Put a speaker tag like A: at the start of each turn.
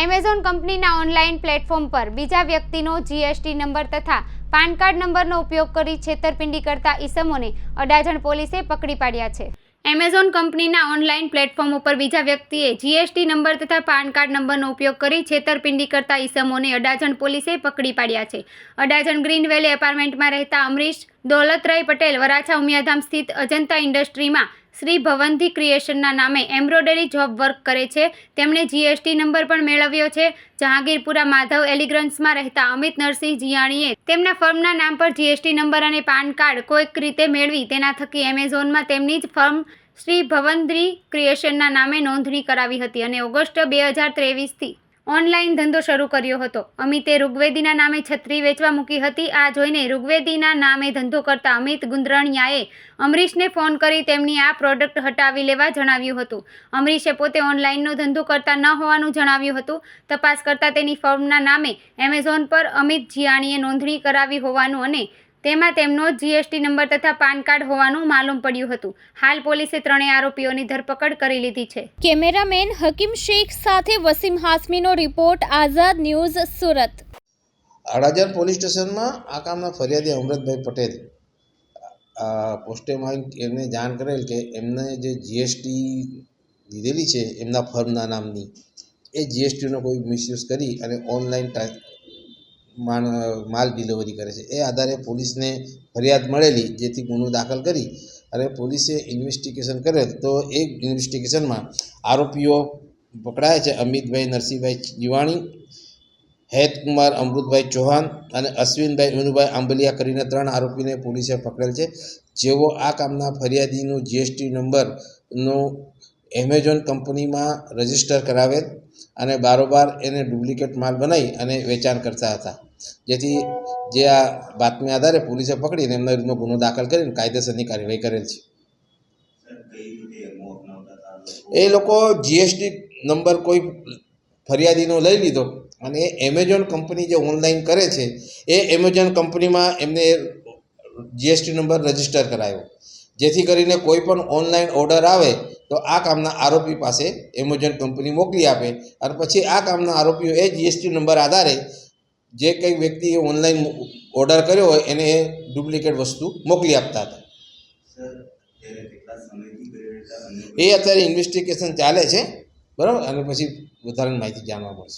A: Amazon કંપનીના online platform પર બીજા વ્યક્તિનો જીએસટી નંબર તથા પાન કાર્ડ નંબરનો ઉપયોગ કરી છેતરપિંડી કરતા ઈસમોને અડાજણ પોલીસે પકડી પાડ્યા છે. એમેઝોન કંપનીના ઓનલાઈન પ્લેટફોર્મ ઉપર બીજા વ્યક્તિએ જીએસટી નંબર તથા પાન કાર્ડ નંબરનો ઉપયોગ કરી છેતરપિંડી કરતા ઈસમોને અડાજણ પોલીસે પકડી પાડ્યા છે. અડાજણ ગ્રીન વેલી એપાર્ટમેન્ટમાં રહેતા અમરીશ દોલતરાય પટેલ વરાછા ઉમિયાધામ સ્થિત અજંતા ઇન્ડસ્ટ્રીમાં શ્રી ભવનથી ક્રિએશનના નામે એમ્બ્રોઇડરી જોબ વર્ક કરે છે. તેમણે જીએસટી નંબર પણ મેળવ્યો છે. જહાંગીરપુરા માધવ એલિગ્રન્સમાં રહેતા અમિત નરસિંહ જીયાણીએ તેમના ફર્મના નામ પર જીએસટી નંબર અને પાન કાર્ડ કોઈક રીતે મેળવી તેના થકી એમેઝોનમાં તેમની જ ફર્મ શ્રી ભવંદ્રી ક્રિએશનના નામે નોંધણી કરાવી હતી અને ઓગસ્ટ બે હજાર ત્રેવીસથી ઓનલાઈન ધંધો શરૂ કર્યો હતો. અમિતે ઋગ્વેદીના નામે છત્રી વેચવા મૂકી હતી. આ જોઈને ઋગ્વેદીના નામે ધંધો કરતા અમિત ગુંદરણિયાએ અમરીશને ફોન કરી તેમની આ પ્રોડક્ટ હટાવી લેવા જણાવ્યું હતું. અમરીશે પોતે ઓનલાઈનનો ધંધો કરતા ન હોવાનું જણાવ્યું હતું. તપાસ કરતાં તેની ફર્મના નામે એમેઝોન પર અમિત જીયાણીએ નોંધણી કરાવી હોવાનું અને તેમાં તેમનો જીએસટી નંબર તથા પાન કાર્ડ હોવાનું માલુમ પડ્યું હતું. હાલ પોલીસે ત્રણેય આરોપીઓની ધરપકડ કરી લીધી છે.
B: કેમેરામેન હકીમ શેખ સાથે Wasim હાસમીનો report Azad news Surat.
C: Adajan police સ્ટેશનમાં આ કામના ફરિયાદી અમૃતભાઈ પટેલ આ પોસ્ટેમાં એમને જાણ કરેલ કે એમને જે જીએસટી લીધેલી છે એમના ફર્મના નામની એ જીએસટીનો કોઈ મિસયુઝ કરી અને ઓનલાઈન માલ ડિલિવરી કરે છે. એ આધારે પોલીસને ફરિયાદ મળેલી, જેથી ગુનો દાખલ કરી અને પોલીસે ઇન્વેસ્ટિગેશન કરેલ. તો એ ઇન્વેસ્ટિગેશનમાં આરોપીઓ પકડાયા છે. અમિતભાઈ, નરસિંહભાઈ જીવાણી, હેતકુમાર, અમૃતભાઈ ચૌહાણ અને અશ્વિનભાઈ વિનુભાઈ આંબલિયા કરીને ત્રણ આરોપીને પોલીસે પકડેલ છે. જેઓ આ કામના ફરિયાદીનું જીએસટી નંબરનું એમેઝોન કંપનીમાં રજિસ્ટર કરાવેલ અને બારોબાર એને ડુપ્લિકેટ માલ બનાવી અને વેચાણ કરતા હતા. જેથી જે આ બાતમી આધારે પોલીસે પકડીને એમના વિરુદ્ધનો ગુનો દાખલ કરીને કાયદેસરની કાર્યવાહી કરેલ છે. એ લોકો જીએસટી નંબર કોઈ ફરિયાદીનો લઈ લીધો અને એમેઝોન કંપની જે ઓનલાઈન કરે છે, એ એમેઝોન કંપનીમાં એમને જીએસટી નંબર રજિસ્ટર કરાયો. જેથી કરીને કોઈ પણ ઓનલાઈન ઓર્ડર આવે તો આ કામના આરોપી પાસે એમેઝોન કંપની મોકલી આપે અને પછી આ કામના આરોપીઓ એ જીએસટી નંબર આધારે જે કંઈ વ્યક્તિએ ઓનલાઈન ઓર્ડર કર્યો હોય એને એ ડુપ્લિકેટ વસ્તુ મોકલી આપતા હતા. એ અત્યારે ઇન્વેસ્ટિગેશન ચાલે છે બરાબર? અને પછી વધારાની માહિતી જાણવા મળશે.